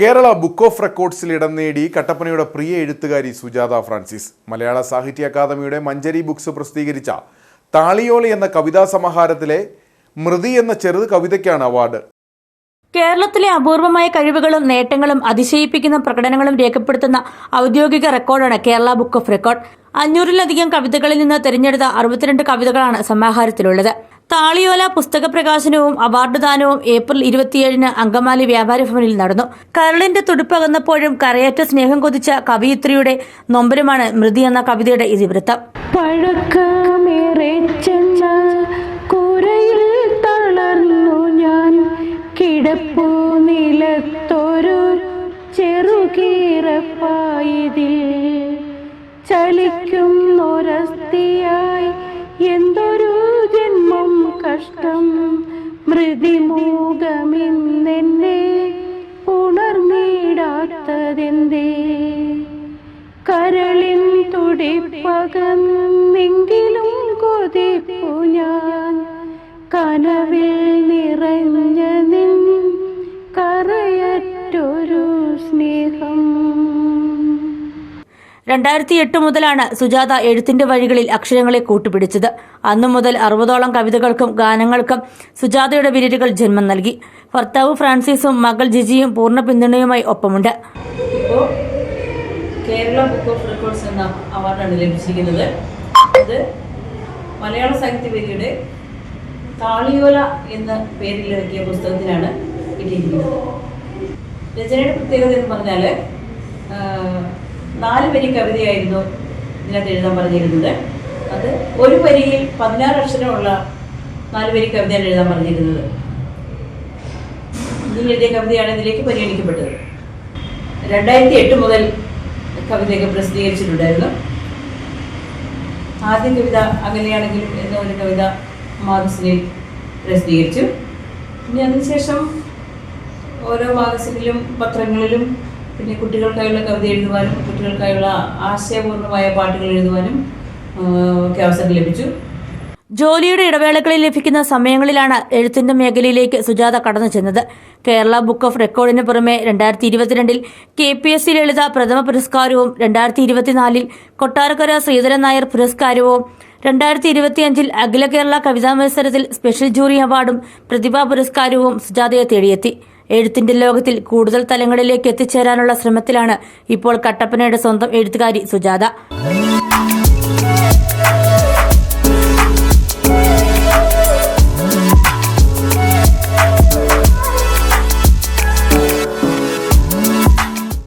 Kerala book of റെക്കോർഡ്സിൽ ഇടം നേടി കട്ടപ്പനയുടെ പ്രിയ എഴുത്തുകാരി സുജാത ഫ്രാൻസിസ്. മലയാള സാഹിത്യ അക്കാദമിയുടെ മഞ്ചരി ബുക്സ് പ്രസിദ്ധീകരിച്ച താളിയോല എന്ന കവിതാ സമാഹാരത്തിലെ മൃതി എന്ന ചെറു കവിതയ്ക്കാണ് അവാർഡ്. കേരളത്തിലെ അപൂർവമായ കഴിവുകളും നേട്ടങ്ങളും അതിശയിപ്പിക്കുന്ന പ്രകടനങ്ങളും രേഖപ്പെടുത്തുന്ന ഔദ്യോഗിക റെക്കോർഡാണ് കേരള ബുക്ക് ഓഫ് റെക്കോർഡ്. അഞ്ഞൂറിലധികം കവിതകളിൽ നിന്ന് തിരഞ്ഞെടുത്ത അറുപത്തിരണ്ട് കവിതകളാണ് സമാഹാരത്തിലുള്ളത്. താളിയോല പുസ്തക പ്രകാശനവും അവാർഡുദാനവും ഏപ്രിൽ ഇരുപത്തിയേഴിന് അങ്കമാലി വ്യാപാര ഭവനിൽ നടന്നു. കരളിന്റെ തുടുപ്പകന്നപ്പോഴും കരയറ്റ സ്നേഹം കൊതിച്ച കവിയിത്രിയുടെ നൊമ്പരമാണ് മൃതി എന്ന കവിതയുടെ ഇതിവൃത്തം. കിടപ്പു നിലത്തൊരു ചെറുകീറപ്പായതിൽ ചലിക്കുന്നൊരസ്ഥിയായി മൃതിമൂകമെന്നെന്നെ ഉണർന്നിടാത്തതെന്തേ? കരളിൻ തുടിപ്പകന്നെങ്കിലും കൊതിപ്പു ഞാൻ. കനവിൽ നിറഞ്ഞ നിൻ കറയറ്റൊരു സ്നേഹം രണ്ടായിരത്തി എട്ട് മുതലാണ് സുജാത എഴുത്തിന്റെ വഴികളിൽ അക്ഷരങ്ങളെ കൂട്ടുപിടിച്ചത്. അന്നു മുതൽ അറുപതോളം കവിതകൾക്കും ഗാനങ്ങൾക്കും സുജാതയുടെ വിരലുകൾ ജന്മം നൽകി. ഭർത്താവ് ഫ്രാൻസിസും മകൾ ജിജിയും പൂർണ പിന്തുണയുമായി ഒപ്പമുണ്ട്. കേരള ബുക്ക് ഓഫ് റെക്കോർഡ്സ് എന്ന മലയാള സാഹിത്യവേദിയുടെ താളിയോല എന്ന പേരിൽ ഇറക്കിയ പുസ്തകത്തിനാണ് കിട്ടിയിരിക്കുന്നത് രചനയുടെ പ്രത്യേകത എന്ന് പറഞ്ഞാൽ നാല് വരി കവിതയായിരുന്നു ഇതിനകത്ത് എഴുതാൻ പറഞ്ഞിരുന്നത്. അത് ഒരു വരിയിൽ പതിനാറ് അക്ഷരമുള്ള നാല് വരി കവിതയാണ് എഴുതാൻ പറഞ്ഞിരുന്നത്. ഇതിൽ എഴുതിയ കവിതയാണ് ഇതിലേക്ക് പരിഗണിക്കപ്പെട്ടത്. രണ്ടായിരത്തി എട്ട് മുതൽ കവിതയൊക്കെ പ്രസിദ്ധീകരിച്ചിട്ടുണ്ടായിരുന്നു. ആദ്യ കവിത അകലെയാണെങ്കിലും എന്ന ഒരു കവിത മാഗസിനിൽ പ്രസിദ്ധീകരിച്ചു. പിന്നെ അതിനുശേഷം ഓരോ മാഗസിനിലും പത്രങ്ങളിലും പിന്നെ കുട്ടികൾക്കായുള്ള കവിത എഴുതുവാനും കുട്ടികൾക്കായുള്ള ആശയപൂർണമായ പാട്ടുകൾ എഴുതുവാനും ഒക്കെ അവസരം ലഭിച്ചു. ജോലിയുടെ ഇടവേളകളിൽ ലഭിക്കുന്ന സമയങ്ങളിലാണ് എഴുത്തിന്റെ മേഖലയിലേക്ക് സുജാത കടന്നു ചെന്നത്. കേരള ബുക്ക് ഓഫ് റെക്കോർഡിന് പുറമെ രണ്ടായിരത്തി ഇരുപത്തിരണ്ടിൽ K P S C Lalitha പ്രഥമ പുരസ്കാരവും രണ്ടായിരത്തി ഇരുപത്തിനാലിൽ കൊട്ടാരക്കര ശ്രീധരൻ നായർ പുരസ്കാരവും രണ്ടായിരത്തി ഇരുപത്തിയഞ്ചിൽ അഖില കേരള കവിതാ മത്സരത്തിൽ സ്പെഷ്യൽ ജൂറി അവാർഡും പ്രതിഭാ പുരസ്കാരവും സുജാതയെ തേടിയെത്തി. എഴുത്തിന്റെ ലോകത്തിൽ കൂടുതൽ തലങ്ങളിലേക്ക് എത്തിച്ചേരാനുള്ള ശ്രമത്തിലാണ് ഇപ്പോൾ കട്ടപ്പനയുടെ സ്വന്തം എഴുത്തുകാരി സുജാത.